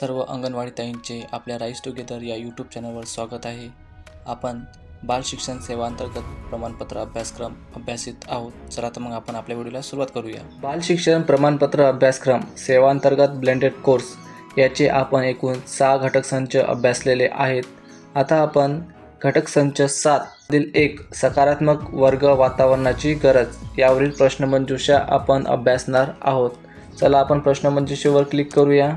सर्व अंगणवाडी ताईंचे आपल्या rice together या यूट्यूब चॅनलवर स्वागत आहे. आपण बाल शिक्षण सेवा अंतर्गत प्रमाणपत्र अभ्यासक्रम अभ्यासित आहोत. चला तर मग आपण आपल्या व्हिडिओला सुरुवात करूया. बाल शिक्षण प्रमाणपत्र अभ्यासक्रम सेवांतर्गत ब्लेंडेड कोर्स याचे आपण एकूण सहा घटक संच अभ्यासलेले आहेत. आता आपण घटक संच सातमधील एक सकारात्मक वर्ग वातावरणाची गरज यावरील प्रश्नमंजुषा आपण अभ्यासणार आहोत. चला आपण प्रश्नमंजुषेवर क्लिक करूया.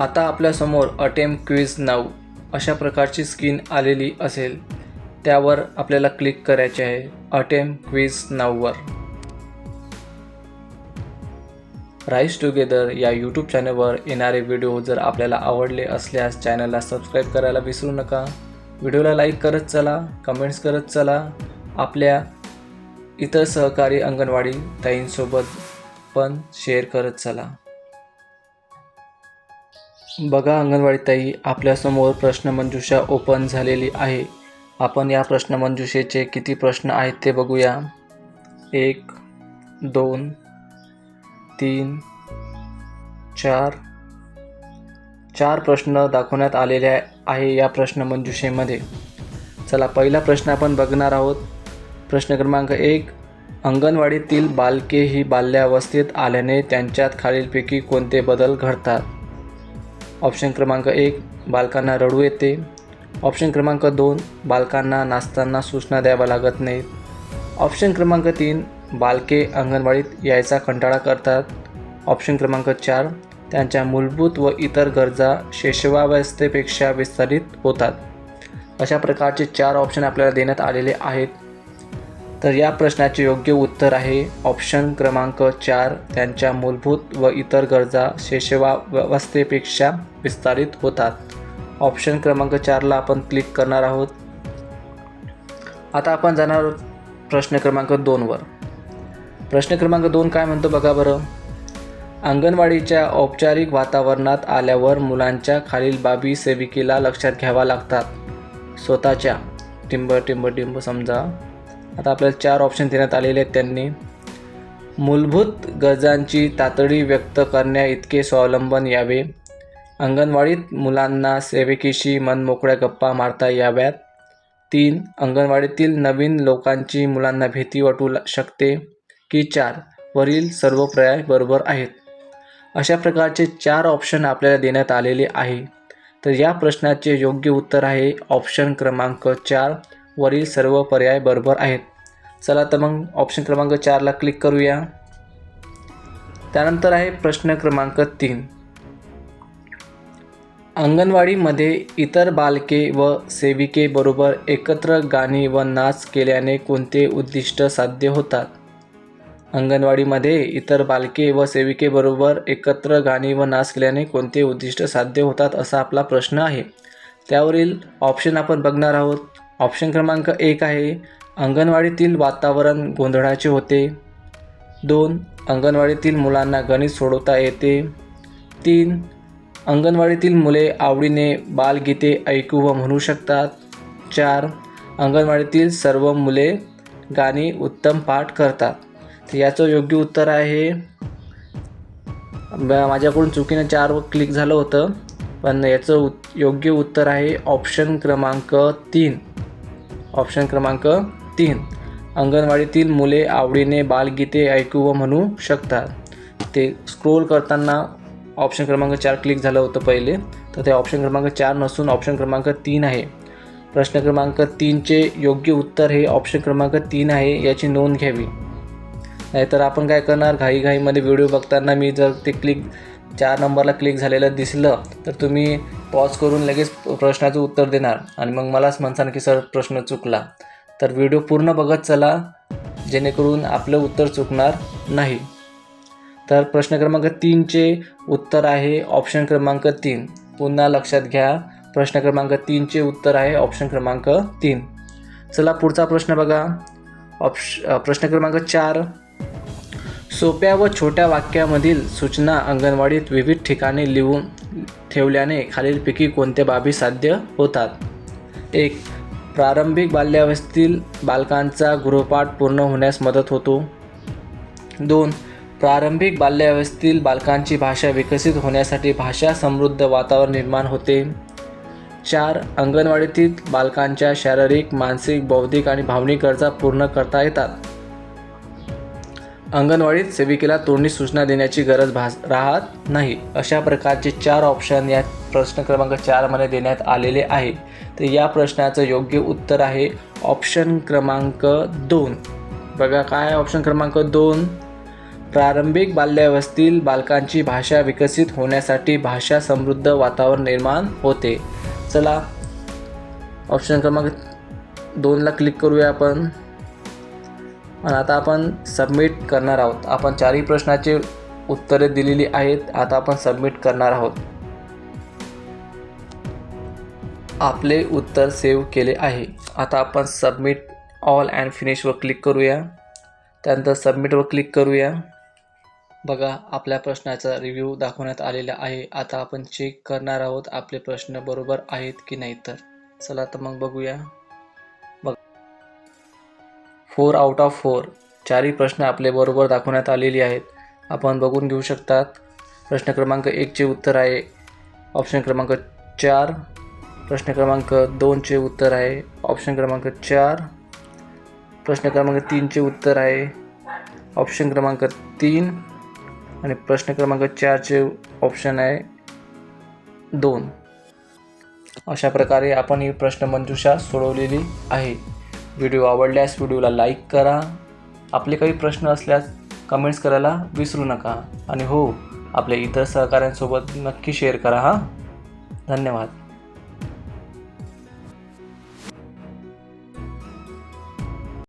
आता आपल्यासमोर अटेम क्विज नाऊ. अशा प्रकारची स्क्रीन आलेली असेल त्यावर आपल्याला क्लिक करायचे आहे अटेम क्विज नाऊवर. राईस टुगेदर या यूट्यूब चॅनलवर येणारे व्हिडिओ जर आपल्याला आवडले असल्यास चॅनलला सबस्क्राईब करायला विसरू नका. व्हिडिओला लाईक करत चला कमेंट्स करत चला. आपल्या इतर सहकारी अंगणवाडी ताईंसोबत पण शेअर करत चला. बघा अंगणवाडी ताई आपल्यासमोर प्रश्नमंजुषा ओपन झालेली आहे. आपण या प्रश्नमंजुषेचे किती प्रश्न आहेत ते बघूया. एक दोन तीन चार. चार प्रश्न दाखवण्यात आलेले आहे या प्रश्नमंजुषेमध्ये चला पहिला प्रश्न आपण बघणार आहोत. प्रश्न क्रमांक एक अंगणवाडीतील बालके ही बाल्यावस्थेत आल्याने त्यांच्यात खालीलपैकी कोणते बदल घडतात? ऑप्शन क्रमांक एक बालकांना रडू येते. ऑप्शन क्रमांक दोन बालकांना नाचताना सूचना द्याव्या लागत नाहीत. ऑप्शन क्रमांक तीन बालके अंगणवाडीत यायचा कंटाळा करतात. ऑप्शन क्रमांक चार त्यांच्या मूलभूत व इतर गरजा शेषवावस्थेपेक्षा विस्तारित होतात. अशा प्रकारचे चार ऑप्शन आपल्याला देण्यात आलेले आहेत. तर या प्रश्नाचे योग्य उत्तर आहे ऑप्शन क्रमांक चार. त्यांच्या मूलभूत व इतर गरजा शेषवावस्थेपेक्षा विस्तारित होतात. ऑप्शन क्रमांक चारला आपण क्लिक करणार आहोत. आता आपण जाणार आहोत प्रश्न क्रमांक दोनवर प्रश्न क्रमांक दोन काय म्हणतो बघा बरं. अंगणवाडीच्या औपचारिक वातावरणात आल्यावर मुलांच्या खालील बाबी सेविकेला लक्षात घ्यावा लागतात. स्वतःच्या. टिंब टिंब टिंब समजा. आता आपल्याला चार ऑप्शन देण्यात आलेले आहेत त्यांनी. मूलभूत गरजांची तातडी व्यक्त करण्या इतके स्वावलंबन यावे. अंगणवाडीत मुलांना सेविकेशी मनमोकळ्या गप्पा मारता याव्यात. तीन अंगणवाडीतील नवीन लोकांची मुलांना भीती वाटू शकते की चार वरील सर्व पर्याय बरोबर आहेत. अशा प्रकारचे चार ऑप्शन आपल्याला देण्यात आलेले आहे. तर या प्रश्नाचे योग्य उत्तर आहे ऑप्शन क्रमांक चार. वरील सर्व पर्याय बरोबर आहेत. चला तर मग ऑप्शन क्रमांक चारला क्लिक करूया. त्यानंतर आहे प्रश्न क्रमांक तीन. अंगणवाडीमध्ये इतर बालके व सेविकेबरोबर एकत्र गाणी व नाच केल्याने कोणते उद्दिष्ट साध्य होतात? अंगणवाडीमध्ये इतर बालके व सेविकेबरोबर एकत्र गाणी व नाच केल्याने कोणते उद्दिष्ट साध्य होतात असा आपला प्रश्न आहे. त्यावरील ऑप्शन आपण बघणार आहोत. ऑप्शन क्रमांक एक आहे अंगणवाडीतील वातावरण गोंधळाचे होते. दोन अंगणवाडीतील मुलांना गणित सोडवता येते. तीन अंगणवाडीतील मुले आवडीने बालगीते ऐकू व म्हणू शकतात. चार अंगणवाडीतील सर्व मुले गाणी उत्तम पाठ करतात. तर याचं योग्य उत्तर आहे माझ्याकडून चुकीनं चार क्लिक झालं होतं पण याचं उत् योग्य उत्तर आहे ऑप्शन क्रमांक तीन. ऑप्शन क्रमांक तीन. अंगणवाडीतील मुले आवडीने बालगीते ऐकू व म्हणू शकतात. ते स्क्रोल करताना ऑप्शन क्रमांक चार क्लिक झालं होतं पहिले तर ते ऑप्शन क्रमांक चार नसून ऑप्शन क्रमांक तीन आहे. प्रश्न क्रमांक तीनचे योग्य उत्तर हे ऑप्शन क्रमांक तीन आहे याची नोंद घ्यावी. नाहीतर आपण काय करणार? घाईघाईमध्ये व्हिडिओ बघताना मी जर ते क्लिक चार नंबरला क्लिक झालेलं दिसलं तर तुम्ही पॉज करून लगेच प्रश्नाचं उत्तर देणार. आणि मग मलाच म्हणसान की सर प्रश्न चुकला. तर व्हिडिओ पूर्ण बघत चला जेणेकरून आपलं उत्तर चुकणार नाही. तर प्रश्न क्रमांक तीनचे उत्तर आहे ऑप्शन क्रमांक तीन. पुन्हा लक्षात घ्या प्रश्न क्रमांक तीनचे उत्तर आहे ऑप्शन क्रमांक तीन. चला पुढचा प्रश्न बघा. ऑप्श प्रश्न क्रमांक चार. सोप्या व छोट्या वाक्यामधील सूचना अंगणवाडीत विविध ठिकाणी लिहून ठेवल्याने खालीलपैकी कोणत्या बाबी साध्य होतात? एक प्रारंभिक बाल्यावस्थेतील बालकांचा गृहपाठ पूर्ण होण्यास मदत होतो. दोन प्रारंभिक बाल्यावस्थेतील बालकांची भाषा विकसित होण्यासाठी भाषा समृद्ध वातावरण निर्माण होते. चार अंगणवाडीतील बालकांच्या शारीरिक मानसिक बौद्धिक आणि भावनिक गरजा पूर्ण करता येतात. अंगणवाडीत सेविकेला तोंडी सूचना देण्याची गरज भास राहत नाही. अशा प्रकारचे चार ऑप्शन या प्रश्न क्रमांक चारमध्ये देण्यात आलेले आहे. तर या प्रश्नाचं योग्य उत्तर आहे ऑप्शन क्रमांक दोन. बघा काय ऑप्शन क्रमांक दोन? प्रारंभिक बाल्यावस्थेतील बालकांची भाषा विकसित होण्यासाठी भाषा समृद्ध वातावरण निर्माण होते. चला ऑप्शन क्रमांक दोनला क्लिक करूया आपण. आणि आता आपण सबमिट करणार आहोत. आपण चारही प्रश्नाचे उत्तरे दिलेली आहेत. आता आपण सबमिट करणार आहोत. आपले उत्तर सेव्ह केले आहे. आता आपण सबमिट ऑल अँड फिनिशवर क्लिक करूया. त्यानंतर सबमिटवर क्लिक करूया. बघा आपल्या प्रश्नाचा रिव्ह्यू दाखवण्यात आलेला आहे. आता आपण चेक करणार आहोत. आपले प्रश्न बरोबर आहेत की नाही तर. चला तर मग बघूया. Four out of four. चारही प्रश्न आपले बरोबर दाखवण्यात आलेली आहेत. आपण बघून घेऊ शकतात. प्रश्न क्रमांक एकचे उत्तर आहे. ऑप्शन क्रमांक चार. प्रश्न क्रमांक दोनचे उत्तर आहे. ऑप्शन क्रमांक चार. प्रश्न क्रमांक तीनचे उत्तर आहे. ऑप्शन क्रमांक तीन आणि प्रश्न क्रमांक चारचे ऑप्शन आहे दोन. अशा प्रकारे आपण ही प्रश्नमंजुषा सोडवलेली आहे. व्हिडिओ आवडल्यास व्हिडिओला लाईक करा. आपले काही प्रश्न असल्यास कमेंट्स करायला विसरू नका. आणि हो आपल्या इतर सहकाऱ्यांसोबत नक्की शेअर करा हां. धन्यवाद.